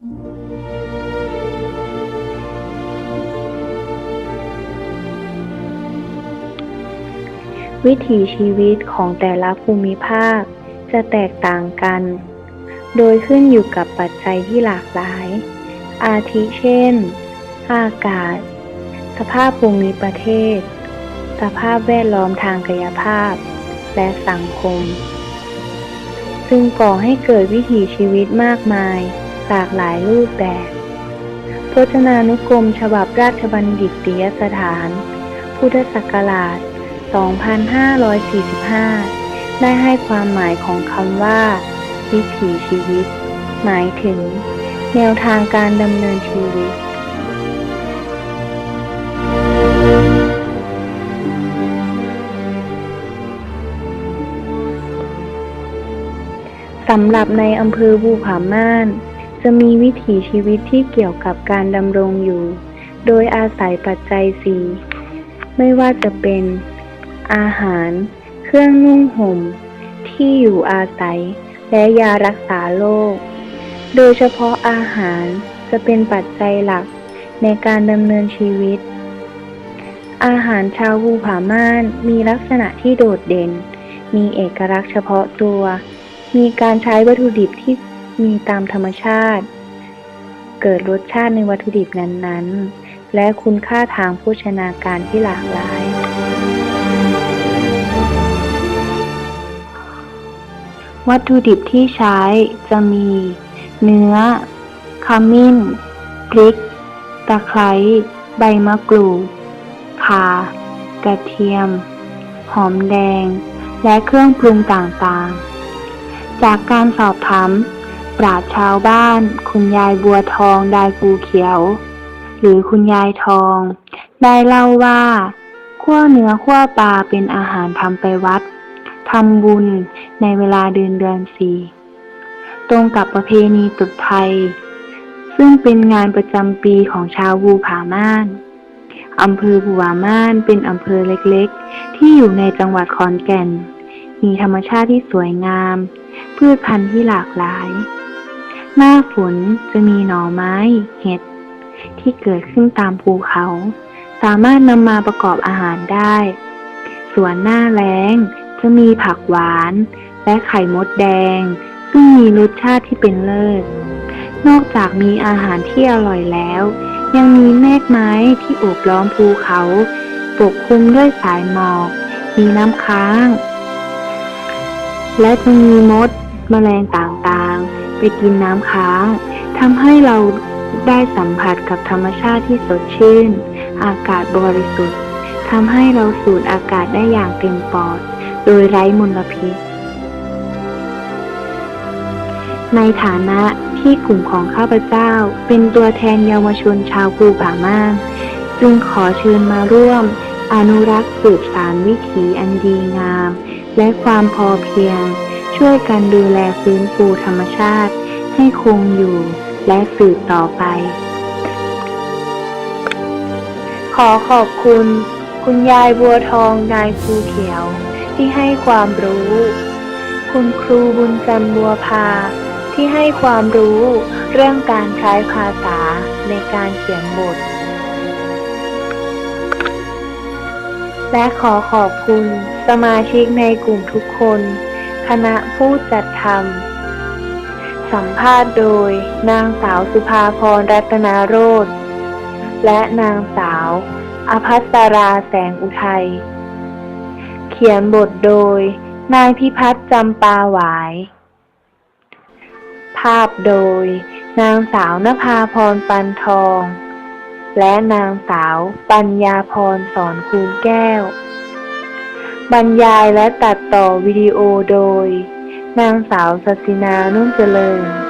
วิถีชีวิตของแต่ละภูมิภาคจะแตกต่างกัน โดยขึ้นอยู่กับปัจจัยที่หลากหลาย อาทิเช่น อากาศ สภาพภูมิประเทศ สภาพแวดล้อมทางกายภาพ และสังคม ซึ่งก่อให้เกิดวิถีชีวิตมากมาย หลากหลายรูปแบบ พจนานุกรมฉบับราชบัณฑิตยสถาน พุทธศักราช 2545 ได้ให้ความหมายของคำว่า วิถีชีวิต หมายถึง แนวทางการดำเนินชีวิตสำหรับในอำเภอภูผาม่าน จะมีวิถีชีวิตที่เกี่ยวกับการดำรงอยู่ โดยอาศัยปัจจัยสี่ไม่ว่าจะเป็น อาหาร เครื่องนุ่งห่ม ที่อยู่อาศัย และยารักษาโรค โดยเฉพาะอาหารจะเป็นปัจจัยหลักในการดำเนินชีวิต อาหารชาวภูผาม่านมีลักษณะที่โดดเด่น มีเอกลักษณ์เฉพาะตัว มีการใช้วัตถุดิบที่ มีตามธรรมชาติ เกิดรสชาติในวัตถุดิบนั้นๆ และคุณค่าทางโภชนาการที่หลากหลาย วัตถุดิบที่ใช้จะมี เนื้อ ขมิ้น พริก ตะไคร้ ใบมะกรูดข่ากระเทียม หอมแดง และเครื่องปรุงต่างๆ จากการสอบถาม ปราชชาวบ้าน คุณยายบัวทองดายปูเขียว หรือคุณยายทอง ได้เล่าว่าขั้วเนื้อขั้วปลาเป็นอาหารทำไปวัดทำบุญในเวลาเดือนเดือนสี่ตรงกับประเพณีตรุษไทย ซึ่งเป็นงานประจำปีของชาวบูผาม่านอำเภอบูผาม่านเป็นอำเภอเล็กๆ ที่อยู่ในจังหวัดขอนแก่น มีธรรมชาติที่สวยงาม พืชพันธุ์ที่หลากหลาย หน้าฝนจะมีหน่อไม้เห็ด ที่เกิดขึ้นตามภูเขา สามารถนำมาประกอบอาหารได้ ส่วนหน้าแล้งจะมีผักหวาน และไข่มดแดง ซึ่งมีรสชาติที่เป็นเลิศ นอกจากมีอาหารที่อร่อยแล้ว ยังมีเมฆไม้ที่โอบล้อมภูเขา ปกคลุมด้วยสายหมอก มีน้ำค้าง และจะมีมดแมลงต่างๆ ไปกินน้ำค้างทำให้เราได้สัมผัสกับธรรมชาติที่สดชื่น อากาศบริสุทธิ์ทำให้เราสูดอากาศได้อย่างเต็มปอด โดยไร้มลพิษ ในฐานะที่กลุ่มของข้าพเจ้าเป็นตัวแทนเยาวชนชาวภูผาม่านจึงขอเชิญมาร่วม อนุรักษ์สืบสานวิถีอันดีงาม และความพอเพียง ช่วยกันดูแลฟื้นฟูธรรมชาติ ให้คงอยู่และสืบต่อไป ขอขอบคุณ คุณยายบัวทองนายภูเขียว ที่ให้ความรู้ คุณครูบุญจันบัวพา ที่ให้ความรู้เรื่องการใช้ภาษาในการเขียนบท และขอขอบคุณสมาชิกในกลุ่มทุกคน คณะผู้จัดทำสัมภาษณ์โดยนางสาวสุภาพรรัตนาโรธและนางสาว อภัสราแสงอุทัย เขียนบทโดย นายพิพัฒน์จำปาหวาย ภาพโดย นางสาวนภาพรปันทอง และนางสาวปัญญาพรสอนคูณแก้ว บรรยายและตัดต่อวิดีโอโดย นางสาวสัสินานุ่มเจริญ